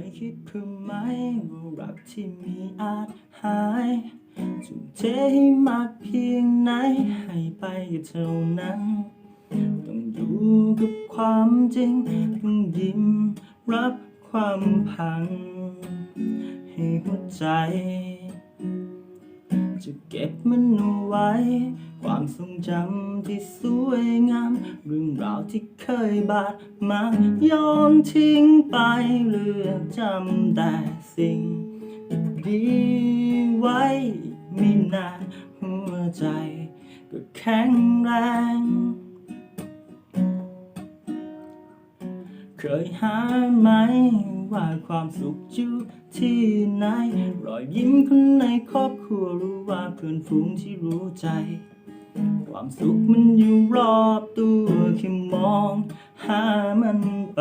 ยคิดเพื่อไหมว่ารักที่มีอาจหายทุ่มเทให้มากเพียงไหนให้ไปเท่านั้น ต้องอยู่กับความจริงต้องยิ้มรับความพัง ให้หัวใจ จะเก็บมันเอาไว้ ความทรงจำที่สวยงาม เรื่องราวที่เคยบาดหมางย้อนทิ้งไปเหลือจำแต่สิ่ง ดีไว้ไม่นานหัวใจก็แข็งแรง เคยหาไหมว่าความสุขอยู่ที่ไหน รอยยิ้มคนในครอบครัวรือว่าเพื่อนฝูงที่รู้ใจ ความสุขมันอยู่รอบตัวแค่มอง หามันไป